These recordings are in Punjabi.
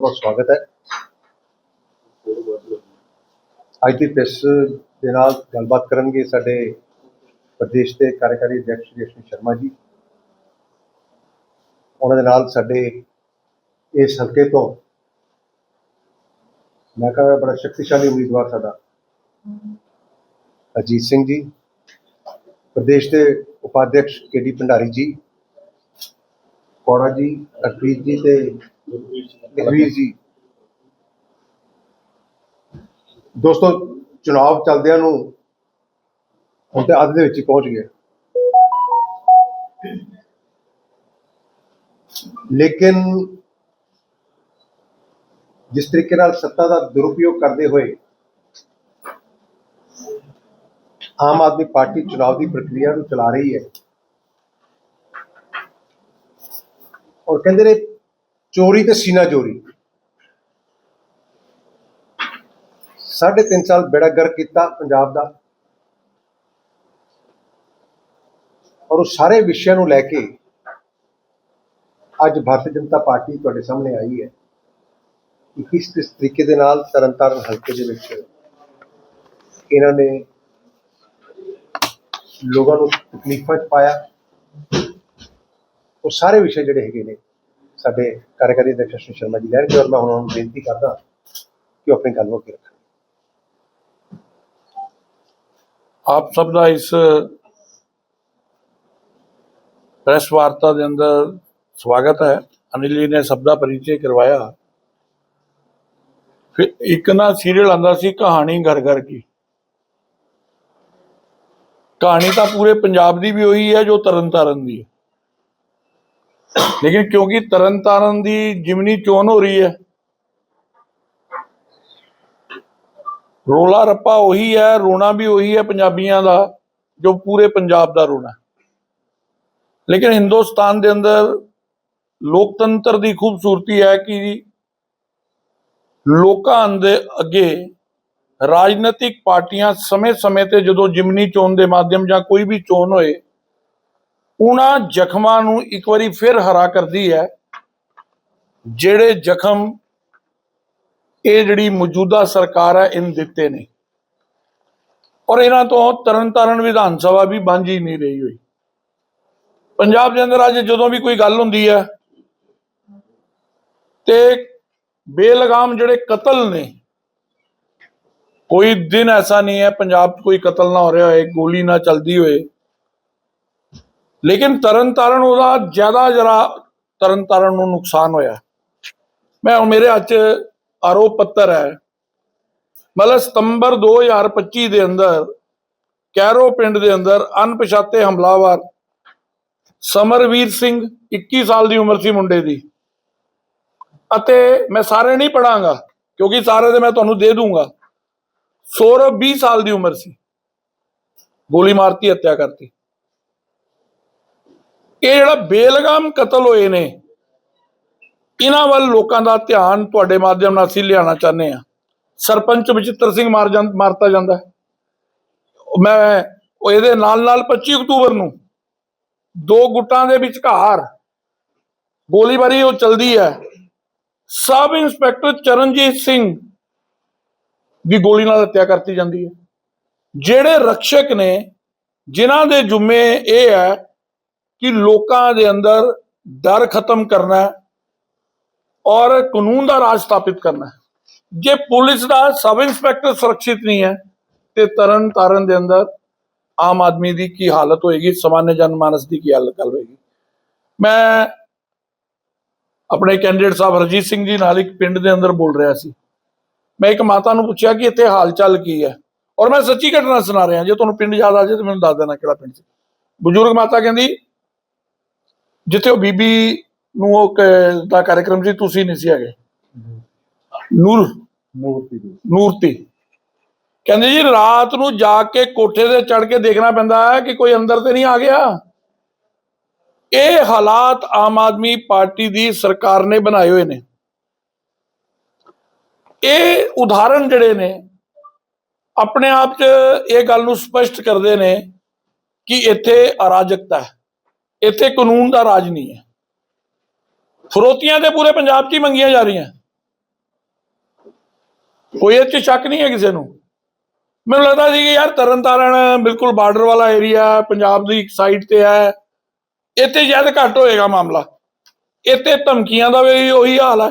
ਬਹੁਤ ਸਵਾਗਤ ਹੈ। ਅੱਜ ਦੀ ਪ੍ਰੈਸ ਦੇ ਨਾਲ ਗੱਲਬਾਤ ਕਰਨਗੇ ਸਾਡੇ ਪ੍ਰਦੇਸ਼ ਦੇ ਕਾਰਜਕਾਰੀ ਅਧਿਕਸ਼ ਜਸ਼ਨ ਸ਼ਰਮਾ ਜੀ। ਉਹਨਾਂ ਦੇ ਨਾਲ ਸਾਡੇ ਇਸ ਹਲਕੇ ਤੋਂ ਮੈਂ ਕਹਾਂ ਬੜਾ ਸ਼ਕਤੀਸ਼ਾਲੀ ਉਮੀਦਵਾਰ ਸਾਡਾ ਅਜੀਤ ਸਿੰਘ ਜੀ, ਪ੍ਰਦੇਸ਼ ਦੇ ਉਪਾਧਿਕਸ਼ ਕੇਡੀ ਭੰਡਾਰੀ ਜੀ, ਕੌੜਾ ਜੀ ਅਰਪੀਤ ਜੀ ਤੇ ਲਖਵੀਰ ਜੀ। ਦੋਸਤੋ, ਚੁਣਾਵ ਚੱਲਦਿਆਂ ਨੂੰ ਹੁਣ ਤੇ ਅੱਧ ਦੇ ਵਿੱਚ ਹੀ ਪਹੁੰਚ ਗਿਆ ਲੇਕਿਨ ਜਿਸ ਤਰੀਕੇ ਨਾਲ ਸੱਤਾ ਦਾ ਦੁਰਉਪਯੋਗ ਕਰਦੇ ਹੋਏ ਆਮ ਆਦਮੀ ਪਾਰਟੀ ਚੁਣਾਵ ਦੀ ਪ੍ਰਕਿਰਿਆ ਨੂੰ ਚਲਾ ਰਹੀ ਹੈ। ਔਰ ਕਹਿੰਦੇ ਨੇ ਚੋਰੀ ਤੇ ਸੀਨਾ ਚੋਰੀ। ਸਾਢੇ ਤਿੰਨ ਸਾਲ ਬੇੜਾ ਗਰ ਕੀਤਾ ਪੰਜਾਬ ਦਾ। ਔਰ ਉਹ ਸਾਰੇ ਵਿਸ਼ਿਆਂ ਨੂੰ ਲੈ ਕੇ ਅੱਜ ਭਾਰਤੀ ਜਨਤਾ ਪਾਰਟੀ ਤੁਹਾਡੇ ਸਾਹਮਣੇ ਆਈ ਹੈ। ਕਿ ਕਿਸ ਕਿਸ ਤਰੀਕੇ ਦੇ ਨਾਲ ਤਰਨਤਾਰਨ ਹਲਕੇ ਦੇ ਵਿੱਚ ਇਹਨਾਂ ਨੇ ਲੋਕਾਂ ਨੂੰ ਤਕਲੀਫਾਂ 'ਚ ਪਾਇਆ। ਉਹ ਸਾਰੇ ਵਿਸ਼ੇ ਜਿਹੜੇ ਹੈਗੇ ਨੇ ਸਾਡੇ ਕਾਰਜਕਾਰੀ ਅਧਿਕਸ਼ ਸ਼੍ਰੀ ਸ਼ਰਮਾ ਜੀ ਲੈਣਗੇ ਔਰ ਮੈਂ ਉਹਨਾਂ ਨੂੰ ਬੇਨਤੀ ਕਰਦਾ ਕਿ ਆਪਣੀ ਗੱਲ ਨੂੰ ਅੱਗੇ ਰੱਖਣ। ਆਪ ਸਭ ਦਾ ਇਸ ਪ੍ਰੈਸ ਵਾਰਤਾ ਦੇ ਅੰਦਰ ਸਵਾਗਤ ਹੈ। ਅਨਿਲ ਜੀ ਨੇ ਸਭ ਦਾ ਪਰਿਚੈ ਕਰਵਾਇਆ। ਫਿਰ ਇੱਕ ਨਾ ਸੀਰੀਅਲ ਆਂਦਾ ਸੀ ਕਹਾਣੀ ਘਰ ਘਰ ਕੀ। ਕਹਾਣੀ ਤਾਂ ਪੂਰੇ ਪੰਜਾਬ ਦੀ ਵੀ ਉਹੀ ਹੈ ਜੋ ਤਰਨਤਾਰਨ ਦੀ ਹੈ। ਲੇਕਿਨ ਕਿਉਂਕਿ ਤਰਨਤਾਰਨ ਦੀ ਜਿਮਨੀ ਚੋਣ ਹੋ ਰਹੀ ਹੈ, ਰੋਲਾ ਰੱਪਾ ਉਹੀ ਹੈ, ਰੋਣਾ ਵੀ ਉਹੀ ਹੈ ਪੰਜਾਬੀਆਂ ਦਾ, ਜੋ ਪੂਰੇ ਪੰਜਾਬ ਦਾ ਰੋਣਾ ਲੇਕਿਨ ਹਿੰਦੁਸਤਾਨ ਦੇ ਅੰਦਰ ਲੋਕਤੰਤਰ ਦੀ ਖੂਬਸੂਰਤੀ ਹੈ ਕਿ ਲੋਕਾਂ ਦੇ ਅੱਗੇ ਰਾਜਨੀਤਿਕ ਪਾਰਟੀਆਂ ਸਮੇਂ-ਸਮੇਂ ਤੇ ਜਦੋਂ ਜਿਮਨੀ ਚੋਣ ਦੇ ਮਾਧਿਅਮ ਜਾਂ ਕੋਈ ਵੀ ਚੋਣ ਹੋਏ ਉਹਨਾਂ ਜ਼ਖਮਾਂ ਨੂੰ ਇੱਕ ਵਾਰੀ ਫਿਰ ਹਰਾ ਕਰਦੀ ਹੈ, ਜਿਹੜੇ ਜ਼ਖਮ ਇਹ ਜਿਹੜੀ ਮੌਜੂਦਾ ਸਰਕਾਰ ਹੈ, ਇਹਨ ਦਿੱਤੇ ਨੇ। ਔਰ ਇਹਨਾਂ ਤੋਂ ਤਰਨਤਾਰਨ ਵਿਧਾਨ ਸਭਾ ਵੀ ਬੰਝ ਨਹੀਂ ਰਹੀ ਹੋਈ। ਪੰਜਾਬ ਦੇ ਅੰਦਰ ਅੱਜ ਜਦੋਂ ਵੀ ਕੋਈ ਗੱਲ ਹੁੰਦੀ ਹੈ, ਤੇ ਬੇਲਗਾਮ ਜਿਹੜੇ ਕਤਲ ਨੇ, ਕੋਈ ਦਿਨ ਐਸਾ ਨਹੀਂ ਹੈ, ਪੰਜਾਬ 'ਚ ਕੋਈ ਕਤਲ ਨਾ ਹੋ ਰਿਹਾ ਹੋਏ, ਗੋਲੀ ਨਾ ਚੱਲਦੀ ਹੋਏ। ਲੇਕਿਨ ਤਰਨਤਾਰਨ ਉਹਦਾ ਜ਼ਿਆਦਾ ਜਰਾ ਤਰਨਤਾਰਨ ਨੂੰ ਨੁਕਸਾਨ ਹੋਇਆ। ਮੈਂ ਮੇਰੇ ਹੱਥ ਆਰੋਪ ਪੱਤਰ ਹੈ। ਮਤਲਬ ਸਤੰਬਰ 2025 ਦੇ ਅੰਦਰ, ਕੈਰੋ ਪਿੰਡ ਦੇ ਅੰਦਰ ਅਣਪਛਾਤੇ ਹਮਲਾਵਰ ਸਮਰਵੀਰ ਸਿੰਘ 21 ਸਾਲ ਦੀ ਉਮਰ ਸੀ ਮੁੰਡੇ ਦੀ। ਅਤੇ ਮੈਂ ਸਾਰੇ ਨਹੀਂ ਪੜਾਂਗਾ ਕਿਉਂਕਿ ਸਾਰੇ ਦੇ ਮੈਂ ਤੁਹਾਨੂੰ ਦੇ ਦੂੰਗਾ। ਸੌਰਵ 20 ਸਾਲ ਦੀ ਉਮਰ ਸੀ। ਗੋਲੀ ਮਾਰਤੀ, ਹੱਤਿਆ ਕਰਤੀ। ਇਹ ਜਿਹੜਾ ਬੇਲਗਾਮ ਕਤਲ ਹੋਏ ਨੇ, ਇਹਨਾਂ ਵੱਲ ਲੋਕਾਂ ਦਾ ਧਿਆਨ ਤੁਹਾਡੇ ਮਾਧਿਅਮ ਨਾਲ ਅਸੀਂ ਲਿਆਉਣਾ ਚਾਹੁੰਦੇ ਆ ਸਰਪੰਚ ਬਚਿੱਤਰ ਸਿੰਘ ਮਾਰ ਜਾਂ, ਮਾਰਤਾ ਜਾਂਦਾ ਮੈਂ, ਉਹ ਇਹਦੇ ਨਾਲ ਨਾਲ 25 ਅਕਤੂਬਰ ਨੂੰ ਦੋ ਗੁੱਟਾਂ ਦੇ ਵਿਚਕਾਰ ਗੋਲੀਬਾਰੀ ਉਹ ਚਲਦੀ ਹੈ। ਸਬ ਇੰਸਪੈਕਟਰ ਚਰਨਜੀਤ ਸਿੰਘ ਦੀ ਗੋਲੀ ਨਾਲ ਹੱਤਿਆ ਕਰਤੀ ਜਾਂਦੀ ਹੈ। ਜਿਹੜੇ ਰਕਸ਼ਕ ਨੇ, ਜਿਨ੍ਹਾਂ ਦੇ ਜੁਮੇ ਇਹ ਹੈ ਕਿ ਲੋਕਾਂ ਦੇ ਅੰਦਰ ਡਰ ਖਤਮ ਕਰਨਾ ਹੈ ਔਰ ਕਾਨੂੰਨ ਦਾ ਰਾਜ ਸਥਾਪਿਤ ਕਰਨਾ ਹੈ। ਜੇ ਪੁਲਿਸ ਦਾ ਸਬ ਇੰਸਪੈਕਟਰ ਸੁਰੱਖਿਅਤ ਨਹੀਂ ਹੈ, ਤੇ ਤਰਨ ਤਾਰਨ ਦੇ ਅੰਦਰ ਆਮ ਆਦਮੀ ਦੀ ਕੀ ਹਾਲਤ ਹੋਏਗੀ ਸਮਾਨਯ ਜਨਮਾਨਸ ਦੀ ਕੀ ਹਾਲਤ ਹੋਏਗੀ। ਮੈਂ ਆਪਣੇ ਕੈਂਡੀਡੇਟ ਸਾਹਿਬ ਹਰਜੀਤ ਸਿੰਘ ਜੀ ਨਾਲ ਇੱਕ ਪਿੰਡ ਦੇ ਅੰਦਰ ਬੋਲ ਰਿਹਾ ਸੀ। ਮੈਂ ਇੱਕ ਮਾਤਾ ਨੂੰ ਪੁੱਛਿਆ ਕਿ ਇੱਥੇ ਹਾਲ ਚਾਲ ਕੀ ਹੈ? ਔਰ ਮੈਂ ਸੱਚੀ ਘਟਨਾ ਸੁਣਾ ਰਿਹਾ, ਜੇ ਤੁਹਾਨੂੰ ਪਿੰਡ ਯਾਦ ਆ ਜਾਏ ਤਾਂ ਮੈਨੂੰ ਦੱਸ ਦੇਣਾ ਕਿਹੜਾ ਪਿੰਡ ਸੀ। ਬਜ਼ੁਰਗ ਮਾਤਾ ਕਹਿੰਦੀ ਜਿੱਥੇ ਉਹ ਬੀਬੀ ਨੂੰ ਉਹ ਕ- ਦਾ ਕਾਰਜਕ੍ਰਮ ਸੀ ਤੁਸੀਂ ਨਹੀਂ ਸੀ ਹੈਗੇ। ਨੂਰ। ਮੂਰਤੀ ਦੀ। ਨੂਰਤੀ ਕਹਿੰਦੇ ਜੀ ਰਾਤ ਨੂੰ ਜਾ ਕੇ ਕੋਠੇ ਤੇ ਚੜ ਕੇ ਦੇਖਣਾ ਪੈਂਦਾ ਹੈ ਕਿ ਕੋਈ ਅੰਦਰ ਤੇ ਨਹੀਂ ਆ ਗਿਆ। ਇਹ ਹਾਲਾਤ ਆਮ ਆਦਮੀ ਪਾਰਟੀ ਦੀ ਸਰਕਾਰ ਨੇ ਬਣਾਏ ਹੋਏ ਨੇ। ਇਹ ਉਦਾਹਰਣ ਜਿਹੜੇ ਨੇ ਆਪਣੇ ਆਪ 'ਚ ਇਹ ਗੱਲ ਨੂੰ ਸਪਸ਼ਟ ਕਰਦੇ ਨੇ ਕਿ ਇੱਥੇ ਅਰਾਜਕਤਾ ਹੈ। ਇੱਥੇ ਕਾਨੂੰਨ ਦਾ ਰਾਜ ਨਹੀਂ ਹੈ। ਫਰੋਤੀਆਂ ਤੇ ਪੂਰੇ ਪੰਜਾਬ 'ਚ ਹੀ ਮੰਗੀਆਂ ਜਾ ਰਹੀਆਂ। ਕੋਈ ਇਹ 'ਚ ਸ਼ੱਕ ਨਹੀਂ ਹੈ ਕਿਸੇ ਨੂੰ। ਮੈਨੂੰ ਲੱਗਦਾ ਸੀ ਕਿ ਯਾਰ ਤਰਨਤਾਰਨ ਬਿਲਕੁਲ ਬਾਰਡਰ ਵਾਲਾ ਏਰੀਆ ਪੰਜਾਬ ਦੀ ਸਾਈਡ ਤੇ ਹੈ। ਇੱਥੇ ਸ਼ਾਇਦ ਘੱਟ ਹੋਏਗਾ ਮਾਮਲਾ। ਇੱਥੇ ਧਮਕੀਆਂ ਦਾ ਵੀ ਉਹੀ ਹਾਲ ਹੈ।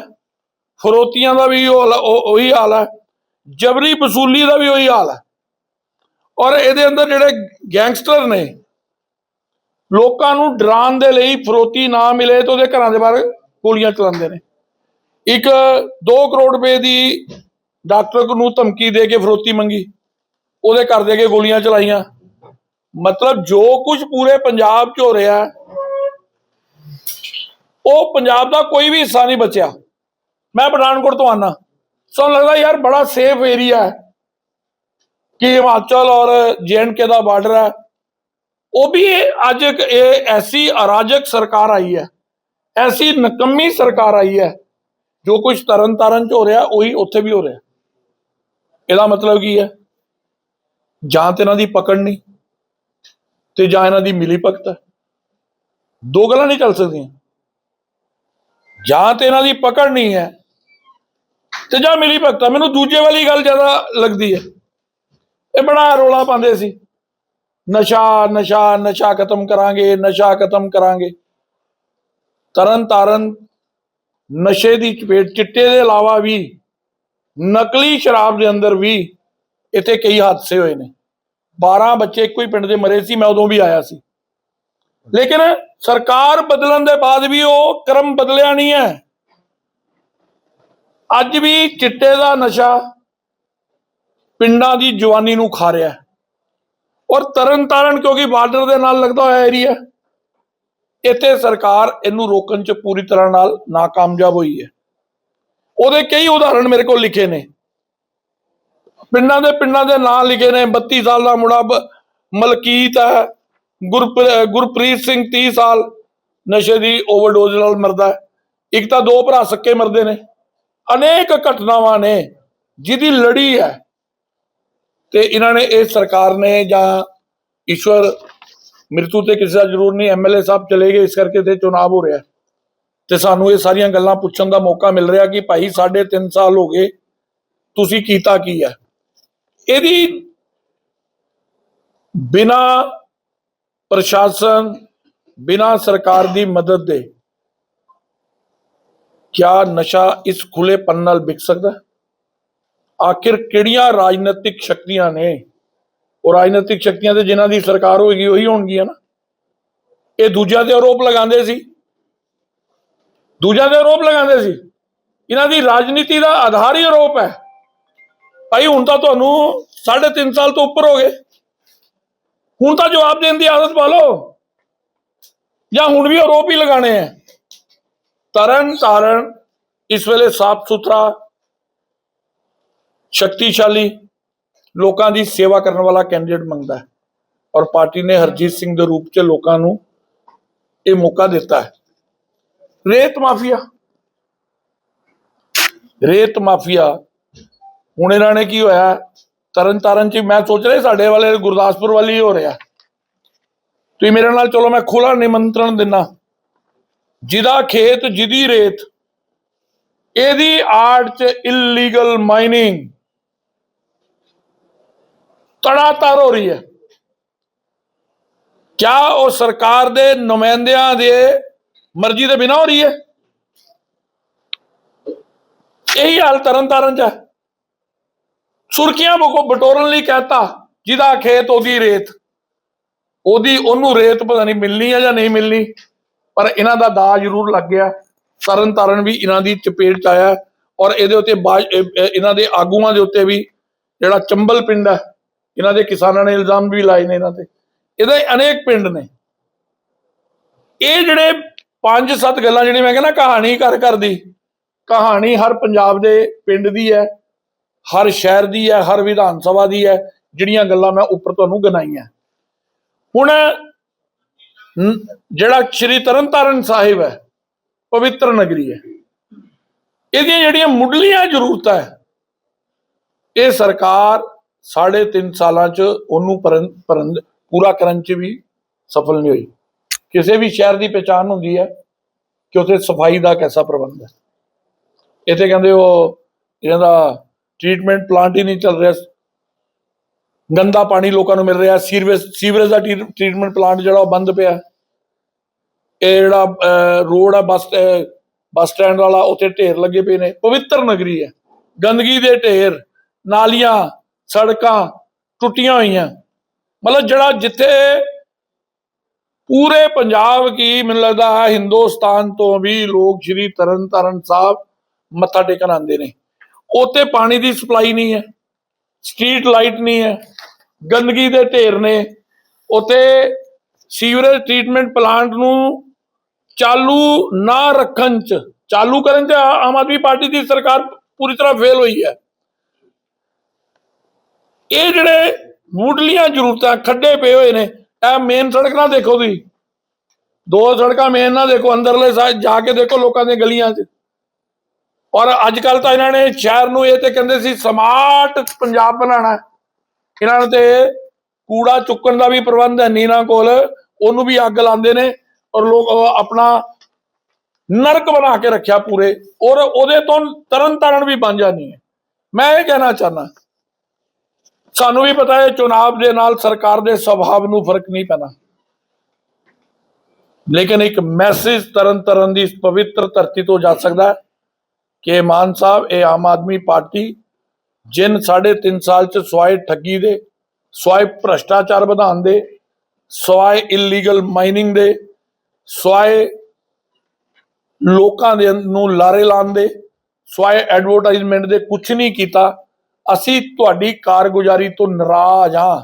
ਫਰੋਤੀਆਂ ਦਾ ਵੀ ਉਹੀ ਹਾਲ ਹੈ। ਜਬਰੀ ਵਸੂਲੀ ਦਾ ਵੀ ਉਹੀ ਹਾਲ ਹੈ। ਔਰ ਇਹਦੇ ਅੰਦਰ ਜਿਹੜੇ ਗੈਂਗਸਟਰ ਨੇ ਲੋਕਾਂ ਨੂੰ ਡਰਾਉਣ ਦੇ ਲਈ ਫਰੋਤੀ ਨਾ ਮਿਲੇ ਤਾਂ ਉਹਦੇ ਘਰਾਂ ਦੇ ਬਾਹਰ ਗੋਲੀਆਂ ਚਲਾਉਂਦੇ ਨੇ। ਇੱਕ 2 ਕਰੋੜ ਰੁਪਏ ਦੀ ਡਾਕਟਰ ਨੂੰ ਧਮਕੀ ਦੇ ਕੇ ਫਰੋਤੀ ਮੰਗੀ। ਉਹਦੇ ਘਰ ਦੇ ਕੇ ਗੋਲੀਆਂ ਚਲਾਈਆਂ। ਮਤਲਬ ਜੋ ਕੁਝ ਪੂਰੇ ਪੰਜਾਬ 'ਚ ਹੋ ਰਿਹਾ, ਉਹ ਪੰਜਾਬ ਦਾ ਕੋਈ ਵੀ ਹਿੱਸਾ ਨਹੀਂ ਬਚਿਆ। ਮੈਂ ਪਠਾਨਕੋਟ ਤੋਂ ਆਨਾ ਸੋ ਲੱਗਦਾ ਯਾਰ ਬੜਾ ਸੇਫ ਏਰੀਆ ਹੈ। ਕਿ ਹਿਮਾਚਲ ਔਰ ਕੇ ਦਾ ਬਾਰਡਰ ਹੈ। ਉਹ ਵੀ ਇਹ ਅੱਜ ਇੱਕ ਇਹ ਐਸੀ ਅਰਾਜਕ ਸਰਕਾਰ ਆਈ ਹੈ, ਐਸੀ ਨਕੰਮੀ ਸਰਕਾਰ ਆਈ ਹੈ, ਜੋ ਕੁਝ ਤਰਨ ਤਾਰਨ ਚ ਹੋ ਰਿਹਾ, ਉਹੀ ਉੱਥੇ ਵੀ ਹੋ ਰਿਹਾ। ਇਹਦਾ ਮਤਲਬ ਕੀ ਹੈ? ਜਾਂ ਤੇ ਇਹਨਾਂ ਦੀ ਪਕੜ ਨਹੀਂ, ਤੇ ਜਾਂ ਇਹਨਾਂ ਦੀ ਮਿਲੀ ਭਗਤ ਹੈ। ਦੋ ਗੱਲਾਂ ਨਹੀਂ ਚੱਲ ਸਕਦੀਆਂ। ਜਾਂ ਤੇ ਇਹਨਾਂ ਦੀ ਪਕੜ ਨਹੀਂ ਹੈ, ਤੇ ਜਾਂ ਮਿਲੀ ਭਗਤ ਹੈ। ਮੈਨੂੰ ਦੂਜੇ ਵਾਲੀ ਗੱਲ ਜ਼ਿਆਦਾ ਲੱਗਦੀ ਹੈ। ਇਹ ਬੜਾ ਰੋਲਾ ਪਾਉਂਦੇ ਸੀ। ਨਸ਼ਾ ਨਸ਼ਾ ਨਸ਼ਾ ਖਤਮ ਕਰਾਂਗੇ, ਨਸ਼ਾ ਖਤਮ ਕਰਾਂਗੇ। ਤਰਨ ਤਾਰਨ ਨਸ਼ੇ ਦੀ ਚਪੇਟ, ਚਿੱਟੇ ਦੇ ਇਲਾਵਾ ਵੀ, ਨਕਲੀ ਸ਼ਰਾਬ ਦੇ ਅੰਦਰ ਵੀ ਇੱਥੇ ਕਈ ਹਾਦਸੇ ਹੋਏ ਨੇ। 12 ਬੱਚੇ ਇੱਕੋ ਹੀ ਪਿੰਡ ਦੇ ਮਰੇ ਸੀ, ਮੈਂ ਉਦੋਂ ਵੀ ਆਇਆ ਸੀ। ਲੇਕਿਨ ਸਰਕਾਰ ਬਦਲਣ ਦੇ ਬਾਅਦ ਵੀ ਉਹ ਕਰਮ ਬਦਲਿਆ ਨਹੀਂ ਹੈ। ਅੱਜ ਵੀ ਚਿੱਟੇ ਦਾ ਨਸ਼ਾ ਪਿੰਡਾਂ ਦੀ ਜਵਾਨੀ ਨੂੰ ਖਾ ਰਿਹਾ ਹੈ। ਔਰ ਤਰਨ ਤਾਰਨ ਕਿਉਂਕਿ ਬਾਰਡਰ ਦੇ ਨਾਲ ਲੱਗਦਾ ਹੋਇਆ ਏਰੀਆ ਇੱਥੇ ਸਰਕਾਰ ਇਹਨੂੰ ਰੋਕਣ 'ਚ ਪੂਰੀ ਤਰ੍ਹਾਂ ਨਾਲ ਨਾਕਾਮਯਾਬ ਹੋਈ ਹੈ। ਉਹਦੇ ਕਈ ਉਦਾਹਰਣ ਮੇਰੇ ਕੋਲ ਲਿਖੇ ਨੇ। ਪਿੰਡਾਂ ਦੇ ਪਿੰਡਾਂ ਦੇ ਨਾਂ ਲਿਖੇ ਨੇ। 32 ਸਾਲ ਦਾ ਮੁੰਡਾ ਮਲਕੀਤ ਹੈ। ਗੁਰਪ੍ਰ- ਗੁਰਪ੍ਰੀਤ ਸਿੰਘ 30 ਸਾਲ ਨਸ਼ੇ ਦੀ ਓਵਰਡੋਜ਼ ਨਾਲ ਮਰਦਾ ਹੈ। ਇੱਕ ਤਾਂ ਦੋ ਭਰਾ ਸੱਕੇ ਮਰਦੇ ਨੇ। ਅਨੇਕ ਘਟਨਾਵਾਂ ਨੇ। ਜਿਹਦੀ ਲੜੀ ਹੈ। ਤੇ ਇਹਨਾਂ ਨੇ ਇਹ ਸਰਕਾਰ ਨੇ ਜਾਂ ਈਸ਼ਵਰ ਮ੍ਰਿਤੂ ਤੇ ਕਿਸੇ ਦਾ ਜ਼ਰੂਰ ਨਹੀਂ ਐਮਐਲਏ ਸਾਹਿਬ ਚਲੇ ਗਏ, ਇਸ ਕਰਕੇ ਤੇ ਚੁਣਾਵ ਹੋ ਰਿਹਾ। ਤੇ ਸਾਨੂੰ ਇਹ ਸਾਰੀਆਂ ਗੱਲਾਂ ਪੁੱਛਣ ਦਾ ਮੌਕਾ ਮਿਲ ਰਿਹਾ ਕਿ ਭਾਈ ਸਾਢੇ ਤਿੰਨ ਸਾਲ ਹੋ ਗਏ, ਤੁਸੀਂ ਕੀਤਾ ਕੀ ਹੈ? ਇਹਦੀ ਬਿਨਾ ਪ੍ਰਸ਼ਾਸਨ, ਬਿਨਾ ਸਰਕਾਰ ਦੀ ਮਦਦ ਦੇ ਕਿਆ ਨਸ਼ਾ ਇਸ ਖੁੱਲੇ ਖੁੱਲੇਪਨ ਨਾਲ ਵਿਕ ਸਕਦਾ? ਆਖਿਰ ਕਿਹੜੀਆਂ ਰਾਜਨੀਤਿਕ ਸ਼ਕਤੀਆਂ ਨੇ? ਉਹ ਰਾਜਨੀਤਿਕ ਸ਼ਕਤੀਆਂ ਤੇ ਜਿਨ੍ਹਾਂ ਦੀ ਸਰਕਾਰ ਹੋਏਗੀ ਉਹੀ ਹੋਣਗੀਆਂ ਨਾ? ਇਹ ਦੂਜਿਆਂ ਤੇ ਆਰੋਪ ਲਗਾਉਂਦੇ ਸੀ। ਦੂਜਿਆਂ ਤੇ ਆਰੋਪ ਲਗਾਉਂਦੇ ਸੀ। ਇਹਨਾਂ ਦੀ ਰਾਜਨੀਤੀ ਦਾ ਆਧਾਰ ਹੀ ਆਰੋਪ ਹੈ। ਭਾਈ, ਹੁਣ ਤਾਂ ਤੁਹਾਨੂੰ 3.5 ਸਾਲ ਤੋਂ ਉੱਪਰ ਹੋ ਗਏ। ਹੁਣ ਤਾਂ ਜਵਾਬ ਦੇਣ ਦੀ ਆਦਤ ਪਾ ਲਓ। ਜਾਂ ਹੁਣ ਵੀ ਆਰੋਪ ਹੀ ਲਗਾਣੇ ਆ ਤਰਨ ਤਾਰਨ ਇਸ ਵੇਲੇ ਸਾਫ਼ ਸੁਥਰਾ ਸ਼ਕਤੀਸ਼ਾਲੀ ਲੋਕਾਂ ਦੀ ਸੇਵਾ ਕਰਨ ਵਾਲਾ ਕੈਂਡੀਡੇਟ ਮੰਗਦਾ ਹੈ ਔਰ ਪਾਰਟੀ ਨੇ ਹਰਜੀਤ ਸਿੰਘ ਦੇ ਰੂਪ 'ਚ ਲੋਕਾਂ ਨੂੰ ਇਹ ਮੌਕਾ ਦਿੱਤਾ ਹੈ। ਰੇਤ ਮਾਫੀਆ। ਰੇਤ ਮਾਫੀਆ। ਹੁਣ ਇਹਨਾਂ ਨੇ ਕੀ ਹੋਇਆ? ਤਰਨ ਤਾਰਨ 'ਚ ਮੈਂ ਸੋਚ ਰਿਹਾ ਸਾਡੇ ਵਾਲੇ ਗੁਰਦਾਸਪੁਰ ਵਾਲੀ ਹੋ ਰਿਹਾ। ਤੁਸੀਂ ਮੇਰੇ ਨਾਲ ਚਲੋ, ਮੈਂ ਖੁੱਲਾ ਨਿਮੰਤਰਣ ਦਿੰਨਾ। ਜਿਹਦਾ ਖੇਤ, ਜਿਹਦੀ ਰੇਤ, ਇਹਦੀ ਆੜ 'ਚ ਇਲੀਗਲ ਮਾਈਨਿੰਗ ਤੜਾਤਾਰ ਹੋ ਰਹੀ ਹੈ। ਕਿਆ ਉਹ ਸਰਕਾਰ ਦੇ ਨੁਮਾਇੰਦਿਆਂ ਦੇ ਮਰਜ਼ੀ ਦੇ ਬਿਨਾਂ ਹੋ ਰਹੀ ਹੈ? ਇਹੀ ਹਾਲ ਤਰਨਤਾਰਨ ਚ ਹੈ। ਸੁਰਖੀਆਂ ਬਕੋ ਬਟੋਰਨ ਲਈ ਕਹਤਾ, ਜਿਹਦਾ ਖੇਤ ਉਹਦੀ ਰੇਤ। ਉਹਦੀ, ਉਹਨੂੰ ਰੇਤ ਪਤਾ ਨਹੀਂ ਮਿਲਣੀ ਹੈ ਜਾਂ ਨਹੀਂ ਮਿਲਣੀ, ਪਰ ਇਹਨਾਂ ਦਾ ਦਾ ਜ਼ਰੂਰ ਲੱਗ ਗਿਆ। ਤਰਨ ਤਾਰਨ ਵੀ ਇਹਨਾਂ ਦੀ ਚਪੇਟ ਚ ਆਇਆ ਔਰ ਇਹਦੇ ਉੱਤੇ ਬਾਜ- ਇਹਨਾਂ ਦੇ ਆਗੂਆਂ ਦੇ ਉੱਤੇ ਵੀ ਜਿਹੜਾ ਚੰਬਲ ਪਿੰਡ ਹੈ ਇਹਨਾਂ ਦੇ ਕਿਸਾਨਾਂ ਨੇ ਇਲਜ਼ਾਮ ਵੀ ਲਾਏ ਨੇ ਇਹਨਾਂ ਤੇ। ਇਹਦੇ ਅਨੇਕ ਪਿੰਡ ਨੇ। ਇਹ ਜਿਹੜੇ ਪੰਜ ਸੱਤ ਗੱਲਾਂ ਜਿਹੜੀਆਂ ਮੈਂ ਕਹਿੰਦਾ ਕਹਾਣੀ ਘਰ ਘਰ ਦੀ, ਕਹਾਣੀ ਹਰ ਪੰਜਾਬ ਦੇ ਪਿੰਡ ਦੀ ਹੈ, ਹਰ ਸ਼ਹਿਰ ਦੀ ਹੈ, ਹਰ ਵਿਧਾਨ ਸਭਾ ਦੀ ਹੈ, ਜਿਹੜੀਆਂ ਗੱਲਾਂ ਮੈਂ ਉੱਪਰ ਤੁਹਾਨੂੰ ਗਿਣਾਈਆਂ। ਹੁਣ ਜਿਹੜਾ ਸ਼੍ਰੀ ਤਰਨਤਾਰਨ ਸਾਹਿਬ ਹੈ, ਪਵਿੱਤਰ ਨਗਰੀ ਹੈ। ਇਹਦੀਆਂ ਜਿਹੜੀਆਂ ਮੁੱਢਲੀਆਂ ਜ਼ਰੂਰਤਾਂ ਹੈ, ਇਹ ਸਰਕਾਰ ਸਾਢੇ ਤਿੰਨ ਸਾਲਾਂ ਚ ਉਹਨੂੰ ਪਰਨ ਪੂਰਾ ਕਰਨ ਚ ਵੀ ਸਫਲ ਨਹੀਂ ਹੋਈ। ਕਿਸੇ ਵੀ ਸ਼ਹਿਰ ਦੀ ਪਛਾਣ ਹੁੰਦੀ ਹੈ ਕਿ ਉੱਥੇ ਸਫ਼ਾਈ ਦਾ ਕੈਸਾ ਪ੍ਰਬੰਧ ਹੈ। ਇੱਥੇ ਕਹਿੰਦੇ ਉਹ ਇਹਨਾਂ ਟ੍ਰੀਟਮੈਂਟ ਪਲਾਂਟ ਹੀ ਨਹੀਂ ਚੱਲ ਰਿਹਾ। ਗੰਦਾ ਪਾਣੀ ਲੋਕਾਂ ਨੂੰ ਮਿਲ ਰਿਹਾ। ਸੀਵਰੇਜ ਸੀਵਰੇਜ ਦਾ ਟ੍ਰੀਟਮੈਂਟ ਪਲਾਂਟ ਜਿਹੜਾ ਉਹ ਬੰਦ ਪਿਆ। ਇਹ ਜਿਹੜਾ ਰੋਡ ਆ ਬੱਸ ਅਹ, ਬੱਸ ਸਟੈਂਡ ਵਾਲਾ ਉੱਥੇ ਢੇਰ ਲੱਗੇ ਪਏ ਨੇ। ਪਵਿੱਤਰ ਨਗਰੀ ਹੈ। ਗੰਦਗੀ ਦੇ ਢੇਰ ਨਾਲੀਆਂ ਸੜਕਾਂ ਟੁੱਟੀਆਂ ਹੋਈਆਂ। ਮਤਲਬ ਜਿਹੜਾ ਜਿੱਥੇ ਪੂਰੇ ਪੰਜਾਬ ਕੀ ਮੈਨੂੰ ਲੱਗਦਾ ਹੈ, ਹਿੰਦੁਸਤਾਨ ਤੋਂ ਵੀ ਲੋਕ ਸ਼੍ਰੀ ਤਰਨਤਾਰਨ ਸਾਹਿਬ ਮੱਥਾ ਟੇਕਣ ਆਉਂਦੇ ਨੇ। ਉੱਥੇ ਪਾਣੀ ਦੀ ਸਪਲਾਈ ਨਹੀਂ ਹੈ, ਸਟਰੀਟ ਲਾਈਟ ਨਹੀਂ ਹੈ, ਗੰਦਗੀ ਦੇ ਢੇਰ ਨੇ। ਉੱਥੇ ਸੀਵਰੇਜ ਟ੍ਰੀਟਮੈਂਟ ਪਲਾਂਟ ਨੂੰ ਚਾਲੂ ਨਾ ਰੱਖਣ ਚ, ਚਾਲੂ ਕਰਨ ਤੇ ਆਮ ਆਦਮੀ ਪਾਰਟੀ ਦੀ ਸਰਕਾਰ ਪੂਰੀ ਤਰ੍ਹਾਂ ਫੇਲ ਹੋਈ ਹੈ। ਇਹ ਜਿਹੜੇ ਮੁੱਢਲੀਆਂ ਜ਼ਰੂਰਤਾਂ ਖੱਡੇ ਪਏ ਹੋਏ ਨੇ, ਇਹ ਮੇਨ ਸੜਕ ਨਾ ਦੇਖੋ ਤੁਸੀਂ। ਦੋ ਸੜਕਾਂ ਮੇਨ ਨਾ ਦੇਖੋ, ਅੰਦਰਲੇ ਸਾਈਡ ਜਾ ਕੇ ਦੇਖੋ ਲੋਕਾਂ ਦੀਆਂ ਗਲੀਆਂ 'ਚ। ਔਰ ਅੱਜ ਕੱਲ ਤਾਂ ਇਹਨਾਂ ਨੇ ਸ਼ਹਿਰ ਨੂੰ ਇਹ ਤੇ ਕਹਿੰਦੇ ਸੀ ਸਮਾਰਟ ਪੰਜਾਬ ਬਣਾਉਣਾ ਇਹਨਾਂ ਨੇ ਤੇ ਕੂੜਾ ਚੁੱਕਣ ਦਾ ਵੀ ਪ੍ਰਬੰਧ ਹੈ ਨਹੀਂ ਇਹਨਾਂ ਕੋਲ, ਉਹਨੂੰ ਵੀ ਅੱਗ ਲਾਉਂਦੇ ਨੇ ਔਰ ਲੋਕ ਆਪਣਾ ਨਰਕ ਬਣਾ ਕੇ ਰੱਖਿਆ ਪੂਰੇ। ਔਰ ਉਹਦੇ ਤੋਂ ਤਰਨ ਤਾਰਨ ਵੀ ਬਣ ਜਾਣੀ ਹੈ। ਮੈਂ ਇਹ ਕਹਿਣਾ ਚਾਹਨਾ ਸਾਨੂੰ ਵੀ ਪਤਾ ਹੈ, ਚੁਣਾਵ ਦੇ ਨਾਲ ਸਰਕਾਰ ਦੇ ਸੁਭਾਅ ਨੂੰ ਫ਼ਰਕ ਨਹੀਂ ਪੈਣਾ। ਲੇਕਿਨ ਇੱਕ ਮੈਸੇਜ ਤਰਨ ਤਰਨ ਦੀ ਇਸ ਪਵਿੱਤਰ ਧਰਤੀ ਤੋਂ ਜਾ ਸਕਦਾ ਹੈ ਕਿ ਮਾਨ ਸਾਹਿਬ, ਇਹ ਆਮ ਆਦਮੀ ਪਾਰਟੀ ਜਿਨ ਸਾਢੇ ਤਿੰਨ ਸਾਲ ਚ ਸਵਾਏ ਠੱਗੀ ਦੇ, ਸਵਾਏ ਭ੍ਰਸ਼ਟਾਚਾਰ ਵਧਾਉਣ ਦੇ, ਸਵਾਏ ਇਲੀਗਲ ਮਾਈਨਿੰਗ ਦੇ, ਸਵਾਏ ਲੋਕਾਂ ਦੇ ਨੂੰ ਲਾਰੇ ਲਾਉਣ ਦੇ, ਸਵਾਏ ਐਡਵਰਟਾਈਜ਼ਮੈਂਟ ਦੇ ਕੁਝ ਨਹੀਂ ਕੀਤਾ ਅਸੀਂ ਤੁਹਾਡੀ ਕਾਰਗੁਜ਼ਾਰੀ ਤੋਂ ਨਾਰਾਜ਼ ਹਾਂ।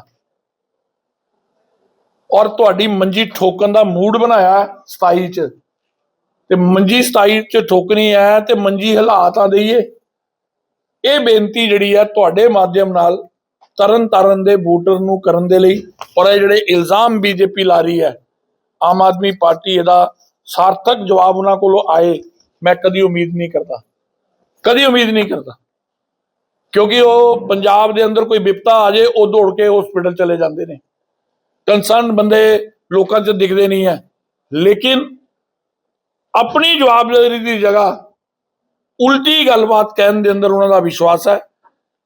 ਔਰ ਤੁਹਾਡੀ ਮੰਜੀ ਠੋਕਣ ਦਾ ਮੂਡ ਬਣਾਇਆ 27 ਚ। ਤੇ ਮੰਜੀ 27 ਚ ਠੋਕਣੀ ਹੈ ਤੇ ਮੰਜੀ ਹਾਲਾਤ ਆ ਦੇਈਏ। ਇਹ ਬੇਨਤੀ ਜਿਹੜੀ ਹੈ ਤੁਹਾਡੇ ਮਾਧਿਅਮ ਨਾਲ ਤਰਨ ਤਾਰਨ ਦੇ ਵੋਟਰ ਨੂੰ ਕਰਨ ਦੇ ਲਈ ਔਰ ਇਹ ਜਿਹੜੇ ਇਲਜ਼ਾਮ ਬੀਜੇਪੀ ਲਾ ਰਹੀ ਹੈ, ਆਮ ਆਦਮੀ ਪਾਰਟੀ ਇਹਦਾ ਸਾਰਥਕ ਜਵਾਬ ਉਹਨਾਂ ਕੋਲੋਂ ਆਏ, ਮੈਂ ਕਦੀ ਉਮੀਦ ਨਹੀਂ ਕਰਦਾ। ਕਦੀ ਉਮੀਦ ਨਹੀਂ ਕਰਦਾ। ਕਿਉਂਕਿ ਉਹ ਪੰਜਾਬ ਦੇ ਅੰਦਰ ਕੋਈ ਵਿਪਤਾ ਆ ਜੇ ਉਹ ਦੌੜ ਕੇ ਹਸਪੀਟਲ ਚਲੇ ਜਾਂਦੇ ਨੇ। ਕੰਸਰਨ ਬੰਦੇ ਲੋਕਾਂ 'ਚ ਦਿਖਦੇ ਨਹੀਂ ਹੈ। ਲੇਕਿਨ ਆਪਣੀ ਜਵਾਬਦਾਰੀ ਦੀ ਜਗ੍ਹਾ ਉਲਟੀ ਗੱਲਬਾਤ ਕਹਿਣ ਦੇ ਅੰਦਰ ਉਹਨਾਂ ਦਾ ਵਿਸ਼ਵਾਸ ਹੈ।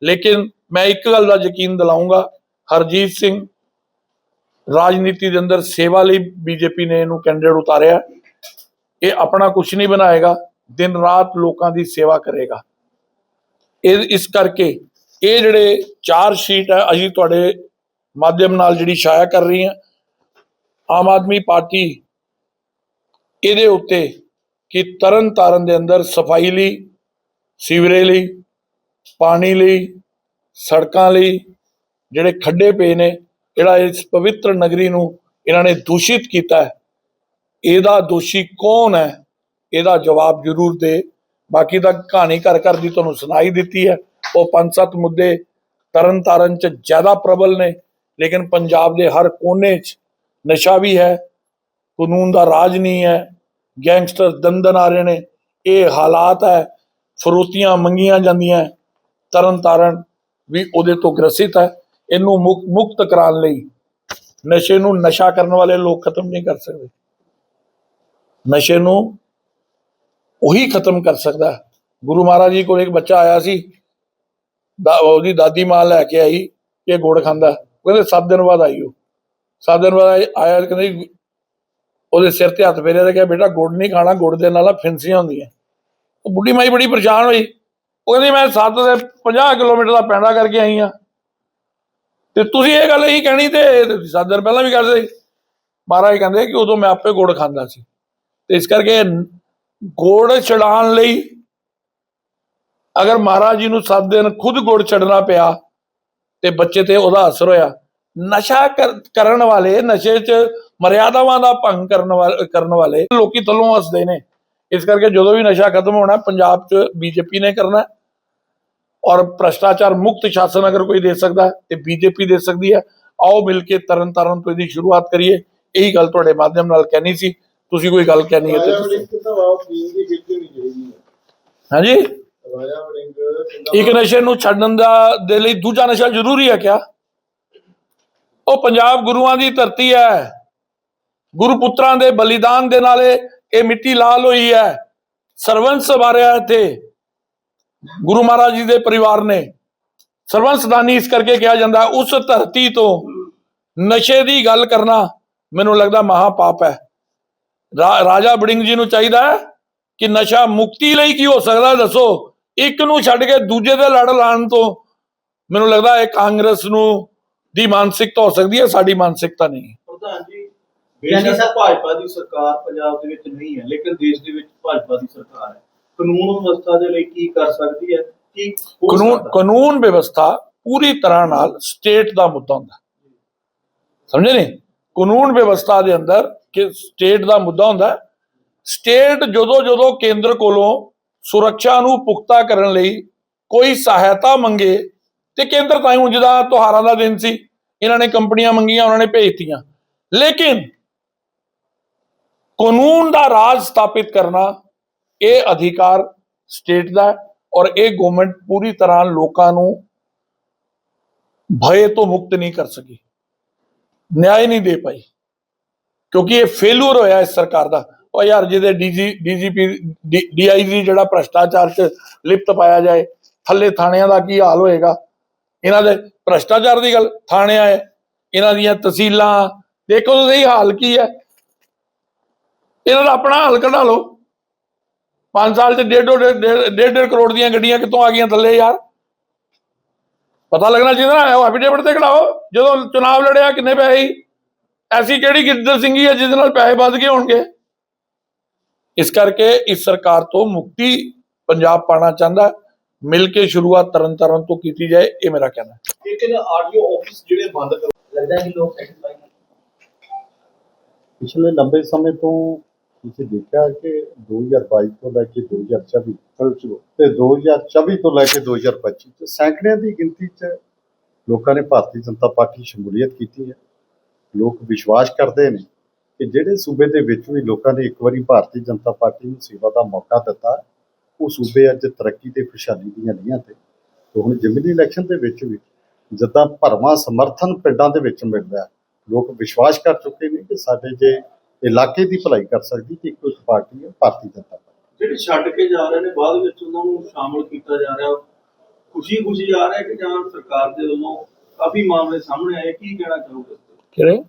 ਲੇਕਿਨ ਮੈਂ ਇੱਕ ਗੱਲ ਦਾ ਯਕੀਨ ਦਿਲਾਉਂਗਾ ਹਰਜੀਤ ਸਿੰਘ ਰਾਜਨੀਤੀ ਦੇ ਅੰਦਰ ਸੇਵਾ ਲਈ ਬੀਜੇਪੀ ਨੇ ਇਹਨੂੰ ਕੈਂਡੀਡੇਟ ਉਤਾਰਿਆ। ਇਹ ਆਪਣਾ ਕੁਝ ਨਹੀਂ ਬਣਾਏਗਾ, ਦਿਨ ਰਾਤ ਲੋਕਾਂ ਦੀ ਸੇਵਾ ਕਰੇਗਾ। ਇਹ ਇਸ ਕਰਕੇ ਇਹ ਜਿਹੜੇ ਚਾਰ ਸ਼ੀਟ ਹੈ ਅਸੀਂ ਤੁਹਾਡੇ ਮਾਧਿਅਮ ਨਾਲ ਜਿਹੜੀ ਛਾਇਆ ਕਰ ਰਹੀ ਹਾਂ, ਆਮ ਆਦਮੀ ਪਾਰਟੀ ਇਹਦੇ ਉੱਤੇ ਕਿ ਤਰਨ ਤਾਰਨ ਦੇ ਅੰਦਰ ਸਫ਼ਾਈ ਲਈ, ਸੀਵਰੇਜ ਲਈ, ਪਾਣੀ ਲਈ, ਸੜਕਾਂ ਲਈ ਜਿਹੜੇ ਖੱਡੇ ਪਏ ਨੇ, ਜਿਹੜਾ ਇਸ ਪਵਿੱਤਰ ਨਗਰੀ ਨੂੰ ਇਹਨਾਂ ਨੇ ਦੂਸ਼ਿਤ ਕੀਤਾ ਹੈ, ਇਹਦਾ ਦੋਸ਼ੀ ਕੌਣ ਹੈ? ਇਹਦਾ ਜਵਾਬ ਜ਼ਰੂਰ ਦੇ ਬਾਕੀ ਦਾ ਕਹਾਣੀ ਘਰ ਘਰ ਦੀ ਤੁਹਾਨੂੰ ਸੁਣਾਈ ਦਿੱਤੀ ਹੈ ਉਹ ਪੰਜ ਸੱਤ ਮੁੱਦੇ ਤਰਨ ਤਾਰਨ ਚ ਜ਼ਿਆਦਾ ਪ੍ਰਬਲ ਨੇ, ਲੇਕਿਨ ਪੰਜਾਬ ਦੇ ਹਰ ਕੋਨੇ 'ਚ ਨਸ਼ਾ ਵੀ ਹੈ, ਕਾਨੂੰਨ ਦਾ ਰਾਜ ਨਹੀਂ ਹੈ, ਗੈਂਗਸਟਰ ਦੰਦਨ ਆ ਰਹੇ ਨੇ, ਇਹ ਹਾਲਾਤ ਹੈ, ਫਰੋਤੀਆਂ ਮੰਗੀਆਂ ਜਾਂਦੀਆਂ ਹੈ। ਤਰਨ ਤਾਰਨ ਵੀ ਉਹਦੇ ਤੋਂ ਗ੍ਰਸਿਤ ਹੈ ਇਹਨੂੰ ਮੁਕ- ਮੁਕਤ ਕਰਾਉਣ ਲਈ ਨਸ਼ੇ ਨੂੰ ਨਸ਼ਾ ਕਰਨ ਵਾਲੇ ਲੋਕ ਖਤਮ ਨਹੀਂ ਕਰ ਸਕਦੇ ਨਸ਼ੇ ਨੂੰ ਉਹੀ ਖਤਮ ਕਰ ਸਕਦਾ। ਗੁਰੂ ਮਹਾਰਾਜ ਜੀ ਕੋਲ ਇੱਕ ਬੱਚਾ ਆਇਆ ਸੀ। ਉਹਦੀ ਦਾਦੀ ਮਾਂ ਲੈ ਕੇ ਆਈ ਇਹ ਗੁੜ ਖਾਂਦਾ। ਉਹ ਕਹਿੰਦੇ 7 ਦਿਨ ਬਾਅਦ ਆਈ ਉਹ 7 ਦਿਨ ਬਾਅਦ ਆਇਆ ਕਹਿੰਦੇ ਉਹਦੇ ਸਿਰ ਤੇ ਹੱਥ ਫੇਰਿਆ ਤੇ ਕਿਹਾ, ਬੇਟਾ, ਗੁੜ ਨਹੀਂ ਖਾਣਾ, ਗੁੜ ਦੇ ਨਾਲ ਨਾ ਫਿੰਸੀਆਂ ਹੁੰਦੀਆਂ ਉਹ ਬੁੱਢੀ ਮਾਈ ਬੜੀ ਪਰੇਸ਼ਾਨ ਹੋਈ। ਉਹ ਕਹਿੰਦੀ, ਮੈਂ 7 ਦੇ 50 ਕਿਲੋਮੀਟਰ ਦਾ ਪੈਂਡਾ ਕਰਕੇ ਆਈ ਆ। ਤੇ ਤੁਸੀਂ ਇਹ ਗੱਲ ਹੀ ਕਹਿਣੀ ਤੇ 7 ਦਿਨ ਪਹਿਲਾਂ ਵੀ ਕਰਦੇ ਮਹਾਰਾਜ ਕਹਿੰਦੇ ਕਿ ਉਦੋਂ ਮੈਂ ਆਪੇ ਗੁੜ ਖਾਂਦਾ ਸੀ। ਤੇ ਇਸ ਕਰਕੇ ਗੋੜ ਛਡਾਉਣ ਲਈ ਅਗਰ ਮਹਾਰਾਜ ਜੀ ਨੂੰ 7 ਦਿਨ ਖੁਦ ਗੁੜ ਛੱਡਣਾ ਪਿਆ ਤੇ ਬੱਚੇ ਤੇ ਉਹਦਾ ਅਸਰ ਹੋਇਆ, ਨਸ਼ਾ ਕਰਨ ਵਾਲੇ, ਨਸ਼ੇ 'ਚ ਮਰਿਆਦਾਵਾਂ ਦਾ ਭੰਗ ਕਰਨ ਵਾਲੇ ਕਰਨ ਵਾਲੇ ਲੋਕੀ ਥੱਲੋਂ ਹੱਸਦੇ ਨੇ। ਇਸ ਕਰਕੇ ਜਦੋਂ ਵੀ ਨਸ਼ਾ ਖਤਮ ਹੋਣਾ, ਪੰਜਾਬ 'ਚ ਬੀਜੇਪੀ ਨੇ ਕਰਨਾ ਔਰ ਭ੍ਰਸ਼ਟਾਚਾਰ ਮੁਕਤ ਸ਼ਾਸਨ ਅਗਰ ਕੋਈ ਦੇ ਸਕਦਾ ਹੈ, ਤੇ ਬੀਜੇਪੀ ਦੇ ਸਕਦੀ ਹੈ। ਆਓ ਮਿਲ ਕੇ ਤਰਨ ਤਾਰਨ ਤੋਂ ਇਹਦੀ ਸ਼ੁਰੂਆਤ ਕਰੀਏ। ਇਹੀ ਗੱਲ ਤੁਹਾਡੇ ਮਾਧਿਅਮ ਨਾਲ ਕਹਿਣੀ ਸੀ। ਤੁਸੀਂ ਕੋਈ ਗੱਲ ਕਹਿਣੀ ਹੈ ਤੇ ਰਾਜਾ ਦੱਸੋ। ਵੜਿੰਗ ਤਾਂ ਆਪ ਪੀਣ ਦੀ ਖੇਤੀ ਨਹੀਂ ਚਾਹੀਦੀ ਹੈ। ਹਾਂਜੀ? ਇੱਕ ਨਸ਼ੇ ਨੂੰ ਛੱਡਣ ਦਾ ਦੇ ਲਈ ਦੂਜਾ ਨਸ਼ਾ ਜ਼ਰੂਰੀ ਹੈ ਕਿਆ? ਉਹ ਪੰਜਾਬ ਗੁਰੂਆਂ ਦੀ ਧਰਤੀ ਹੈ। ਗੁਰੂ ਪੁੱਤਰਾਂ ਦੇ ਬਲੀਦਾਨ ਦੇ ਨਾਲ ਇਹ ਇਹ ਮਿੱਟੀ ਲਾਲ ਹੋਈ ਹੈ। ਸਰਵੰਸ ਵਾਰਿਆ ਇੱਥੇ। ਗੁਰੂ ਮਹਾਰਾਜ ਜੀ ਦੇ ਪਰਿਵਾਰ ਨੇ। ਸਰਵੰਸ ਦਾਨੀ ਇਸ ਕਰਕੇ ਕਿਹਾ ਜਾਂਦਾ ਹੈ, ਉਸ ਧਰਤੀ ਤੋਂ ਨਸ਼ੇ ਦੀ ਗੱਲ ਕਰਨਾ ਮੈਨੂੰ ਲੱਗਦਾ ਮਹਾ ਪਾਪ ਹੈ। ਰਾਜਾ ਬੜਿੰਗ ਜੀ ਨੂੰ ਚਾਹੀਦਾ ਹੈ ਕਿ ਨਸ਼ਾ ਮੁਕਤੀ ਲਈ ਕੀ ਹੋ ਸਕਦਾ ਦੱਸੋ। ਇੱਕ ਨੂੰ ਛੱਡ ਕੇ ਦੂਜੇ ਦੇ ਲੜ ਲਾਉਣ ਤੋਂ ਮੈਨੂੰ ਲੱਗਦਾ ਹੈ ਕਾਂਗਰਸ ਨੂੰ ਦੀ ਮਾਨਸਿਕਤਾ ਹੋ ਸਕਦੀ ਹੈ ਸਾਡੀ ਮਾਨਸਿਕਤਾ ਨਹੀਂ। ਪ੍ਰਧਾਨ ਜੀ ਯਾਨੀ ਬੇਸ਼ੱਕ ਸਰ- ਭਾਜਪਾ ਦੀ ਸਰਕਾਰ ਪੰਜਾਬ ਦੇ ਵਿੱਚ ਨਹੀਂ ਹੈ ਲੇਕਿਨ ਦੇਸ਼ ਦੇ ਵਿੱਚ ਭਾਜਪਾ ਦੀ ਸਰਕਾਰ ਹੈ। ਕਾਨੂੰਨ ਵਿਵਸਥਾ ਦੇ ਲਈ ਕੀ ਕਰ ਸਕਦੀ ਹੈ ਕੀ ਕਾਨੂੰਨ? ਕਾਨੂੰਨ ਵਿਵਸਥਾ ਪੂਰੀ ਤਰ੍ਹਾਂ ਨਾਲ ਸਟੇਟ ਦਾ ਮੁੱਦਾ ਹੁੰਦਾ। ਸਮਝੇ ਨਹੀਂ? ਕਾਨੂੰਨ ਵਿਵਸਥਾ ਦੇ ਅੰਦਰ ਕਿ ਸਟੇਟ ਦਾ ਮੁੱਦਾ ਹੁੰਦਾ ਸਟੇਟ ਜਦੋਂ ਜਦੋਂ ਕੇਂਦਰ ਕੋਲੋਂ ਸੁਰੱਖਿਆ ਨੂੰ ਪੁਖਤਾ ਕਰਨ ਲਈ ਕੋਈ ਸਹਾਇਤਾ ਮੰਗੇ ਤੇ ਕੇਂਦਰ ਤਾਂ ਹੁਣ ਜਿਹਦਾ ਤਿਉਹਾਰਾਂ ਦਾ ਦਿਨ ਸੀ। ਇਹਨਾਂ ਨੇ ਕੰਪਨੀਆਂ ਮੰਗੀਆਂ, ਉਹਨਾਂ ਨੇ ਭੇਜਤੀਆਂ। ਲੇਕਿਨ ਕਾਨੂੰਨ ਦਾ ਰਾਜ ਸਥਾਪਿਤ ਕਰਨਾ ਇਹ ਅਧਿਕਾਰ ਸਟੇਟ ਦਾ ਔਰ ਇਹ ਗਵਰਨਮੈਂਟ ਪੂਰੀ ਤਰ੍ਹਾਂ ਲੋਕਾਂ ਨੂੰ ਭਏ ਤੋਂ ਮੁਕਤ ਨਹੀਂ ਕਰ ਸਕੀ। ਨਿਆਂ ਨਹੀਂ ਦੇ ਪਾਈ। ਕਿਉਂਕਿ ਇਹ ਫੇਲੂਰ ਹੋਇਆ ਇਸ ਸਰਕਾਰ ਦਾ। ਉਹ ਯਾਰ ਜਿਹਦੇ ਡੀਜੀ ਡੀਜੀਪੀ ਡੀਆਈਜੀ ਜਿਹੜਾ ਭ੍ਰਸ਼ਟਾਚਾਰ 'ਚ ਲਿਪਤ ਪਾਇਆ ਜਾਏ, ਥੱਲੇ ਥਾਣਿਆਂ ਦਾ ਕੀ ਹਾਲ ਹੋਏਗਾ? ਇਹਨਾਂ ਦੇ ਭ੍ਰਸ਼ਟਾਚਾਰ ਦੀ ਗੱਲ ਥਾਣਿਆਂ ਹੈ ਇਹਨਾਂ ਦੀਆਂ ਤਹਿਸੀਲਾਂ, ਦੇਖੋ ਤੁਸੀਂ ਹਾਲ ਕੀ ਹੈ। ਇਹਨਾਂ ਦਾ ਆਪਣਾ ਹਾਲ ਕਢਾ ਲਓ। 5 ਸਾਲ ਚ ਡੇਢ ਡੇਢ ਡੇਢ ਡੇਢ ਕਰੋੜ ਦੀਆਂ ਗੱਡੀਆਂ ਕਿੱਥੋਂ ਆ ਗਈਆਂ ਥੱਲੇ ਯਾਰ? ਪਤਾ ਲੱਗਣਾ ਚਾਹੀਦਾ ਨਾ ਉਹ ਐਫੀਡੇਵਿਟ ਤੇ ਕਢਾਓ ਜਦੋਂ ਚੁਣਾਵ ਲੜਿਆ ਕਿੰਨੇ ਪੈਸੇ ਸੀ ਐਸੀ ਕਿਹੜੀ ਗਿੱਦੜ ਸਿੰਘੀ ਹੈ ਜਿਹਦੇ ਨਾਲ ਪੈਸੇ ਵੱਧ ਗਏ ਹੋਣਗੇ ਇਸ ਕਰਕੇ ਇਸ ਸਰਕਾਰ ਤੋਂ ਮੁਕਤੀ ਪੰਜਾਬ ਪਾਣਾ ਚਾਹੁੰਦਾ ਹੈ। ਮਿਲ ਕੇ ਸ਼ੁਰੂਆਤ ਤਰਨ ਤਾਰਨ ਤੋਂ ਕੀਤੀ ਜਾਏ ਇਹ ਮੇਰਾ ਕਹਿਣਾ ਹੈ ਲੇਕਿਨ ਆਡੀਓ ਆਫਿਸ ਜਿਹੜੇ ਬੰਦ ਕਰ ਲੱਗਦਾ ਹੈ ਕਿ ਲੋਕ ਸੈਟੀਸਫਾਈ ਨਹੀਂ ਪਿਛਲੇ ਲੰਬੇ ਸਮੇਂ ਤੋਂ ਤੁਸੀਂ ਦੇਖਿਆ ਕਿ 2022 ਤੋਂ ਲੈ ਕੇ 2024 ਤੇ 2024 ਤੋਂ ਲੈ ਕੇ 2025 ਚ ਸੈਂਕੜਿਆਂ ਦੀ ਗਿਣਤੀ ਚ ਲੋਕਾਂ ਨੇ ਭਾਰਤੀ ਜਨਤਾ ਪਾਰਟੀ ਸ਼ਮੂਲੀਅਤ ਕੀਤੀ ਹੈ। ਲੋਕ ਵਿਸ਼ਵਾਸ ਕਰਦੇ ਨੇ ਕਿ ਜਿਹੜੇ ਸੂਬੇ ਦੇ ਵਿੱਚ ਵੀ ਲੋਕਾਂ ਨੇ ਇੱਕ ਵਾਰੀ ਭਾਰਤੀ ਜਨਤਾ ਪਾਰਟੀ ਨੂੰ ਸੇਵਾ ਦਾ ਮੌਕਾ ਦਿੱਤਾ, ਉਹ ਸੂਬੇ ਅੱਜ ਤਰੱਕੀ ਤੇ ਖੁਸ਼ਹਾਲੀ ਦੀਆਂ ਲੀਹਾਂ ਤੇ। ਤੇ ਹੁਣ ਜ਼ਿਮਨੀ ਇਲੈਕਸ਼ਨ ਦੇ ਵਿੱਚ ਵੀ ਜਿੱਦਾਂ ਭਰਵਾਂ ਸਮਰਥਨ ਪਿੰਡਾਂ ਦੇ ਵਿੱਚ ਮਿਲ ਰਿਹਾ ਲੋਕ ਵਿਸ਼ਵਾਸ ਕਰ ਚੁੱਕੇ ਨੇ ਕਿ ਸਾਡੇ ਜੇ ਇਲਾਕੇ ਦੀ ਭਲਾਈ ਕਰ ਸਕਦੀ ਤੇ ਇੱਕੋ ਇੱਕ ਪਾਰਟੀ ਹੈ ਭਾਰਤੀ ਜਨਤਾ ਪਾਰਟੀ। ਜਿਹੜੇ ਛੱਡ ਕੇ ਜਾ ਰਹੇ ਨੇ ਬਾਅਦ ਵਿੱਚ ਉਹਨਾਂ ਨੂੰ ਸ਼ਾਮਲ ਕੀਤਾ ਜਾ ਰਿਹਾ। ਖੁਸ਼ੀ ਖੁਸ਼ੀ ਜਾ ਰਿਹਾ ਕਿ ਜਾਂ ਸਰਕਾਰ ਦੇ ਵੱਲੋਂ ਕਾਫੀ ਮਾਮਲੇ ਸਾਹਮਣੇ ਆਏ ਕੀ ਕਹਿਣਾ ਚਾਹੋਗੇ? ਕਿਹੜੇ?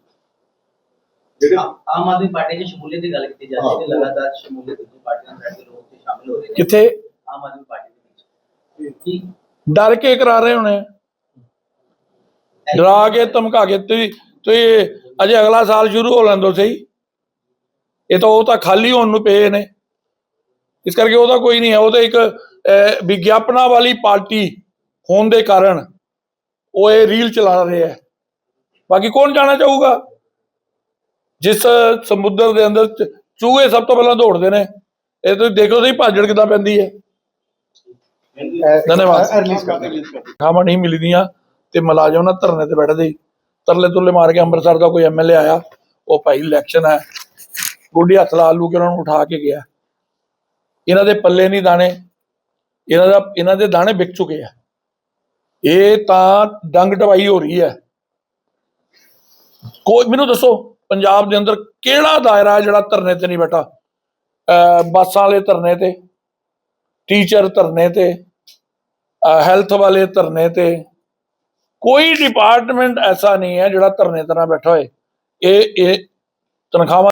ਜਿਹੜੇ ਆਮ ਆਦਮੀ ਪਾਰਟੀ ਦੀ ਸ਼ਮੂਲੀਅਤ ਦੀ ਗੱਲ ਕੀਤੀ ਜਾ ਰਹੀ ਹੈ। ਲਗਾਤਾਰ ਸ਼ਮੂਲੀਅਤ ਦੀ ਪਾਰਟੀਆਂ ਦੇ ਲੋਕ ਤੇ ਸ਼ਾਮਿਲ ਹੋ ਰਹੇ ਨੇ। ਕਿੱਥੇ? ਆਮ ਆਦਮੀ ਪਾਰਟੀ ਦੇ ਵਿੱਚ। ਕੀ? ਡਰ ਕੇ ਕਰਾ ਰਹੇ ਹੋਣੇ। ਆ। ਡਰਾ ਕੇ ਧਮਕਾ ਕੇ ਤੁਸੀਂ ਤੁਸੀਂ ਅਜੇ ਅਗਲਾ ਸਾਲ ਸ਼ੁਰੂ ਹੋ ਲੈਂਦੋ ਸਹੀ। ਇਹ ਤਾਂ ਉਹ ਤਾਂ ਖਾਲੀ ਹੋਣ ਨੂੰ ਪਏ ਨੇ। ਇਸ ਕਰਕੇ ਉਹਦਾ ਕੋਈ ਨਹੀਂ ਹੈ। ਉਹ ਤਾਂ ਇੱਕ ਵਿਗਿਆਪਨਾਂ ਵਾਲੀ ਪਾਰਟੀ ਹੋਣ ਦੇ ਕਾਰਨ ਉਹ ਇਹ ਰੀਲ ਚਲਾ ਰਹੇ ਹੈ। ਬਾਕੀ ਕੌਣ ਜਾਣਾ ਚਾਹੂਗਾ? ਜਿਸ ਸਮੁੰਦਰ ਦੇ ਅੰਦਰ ਚੂਹੇ ਸਭ ਤੋਂ ਪਹਿਲਾਂ ਦੌੜਦੇ ਨੇ। ਇਹ ਤੁਸੀਂ ਦੇਖੋ ਸਹੀ ਭਾਜੜ ਕਿਦਾਂ ਪੈਂਦੀ ਹੈ। ਧੰਨਵਾਦ। ਖਾਵਾਂ ਨਹੀਂ ਮਿਲਦੀਆਂ ਤੇ ਮੁਲਾਜ਼ਮ ਨਾ ਧਰਨੇ ਤੇ ਬੈਠਦੇ। ਤਰਲੇ ਤੁਰਲੇ ਮਾਰ ਕੇ ਅੰਮ੍ਰਿਤਸਰ ਦਾ ਕੋਈ ਐਮਐਲਏ ਆਇਆ ਉਹ ਭਾਈ ਇਲੈਕਸ਼ਨ ਹੈ। ਗੋਡੀ ਹੱਥ ਲਾ ਲੂ ਕੇ ਉਹਨਾਂ ਨੂੰ ਉਠਾ ਕੇ ਗਿਆ। ਇਹਨਾਂ ਦੇ ਪੱਲੇ ਨਹੀਂ ਦਾਣੇ, ਇਹਨਾਂ ਦਾ, ਇਹਨਾਂ ਦੇ ਦਾਣੇ ਵਿਕ ਚੁੱਕੇ ਆ। ਇਹ ਤਾਂ ਡੰਗ ਢਵਾਈ ਹੋ ਰਹੀ ਹੈ। ਕੋਈ, ਮੈਨੂੰ ਦੱਸੋ, ਪੰਜਾਬ ਦੇ ਅੰਦਰ ਕਿਹੜਾ ਦਾਇਰਾ ਜਿਹੜਾ ਧਰਨੇ ਤੇ ਨਹੀਂ ਬੈਠਾ? ਅਹ ਬੱਸਾਂ ਵਾਲੇ ਧਰਨੇ ਤੇ ਟੀਚਰ ਧਰਨੇ ਤੇ ਹੈਲਥ ਵਾਲੇ ਧਰਨੇ ਤੇ, ਕੋਈ ਡਿਪਾਰਟਮੈਂਟ ਐਸਾ ਨਹੀਂ ਹੈ ਜਿਹੜਾ ਧਰਨੇ ਤਰ੍ਹਾਂ ਬੈਠਾ ਹੋਏ। ਇਹ ਇਹ ਤਨਖਾਹਾਂ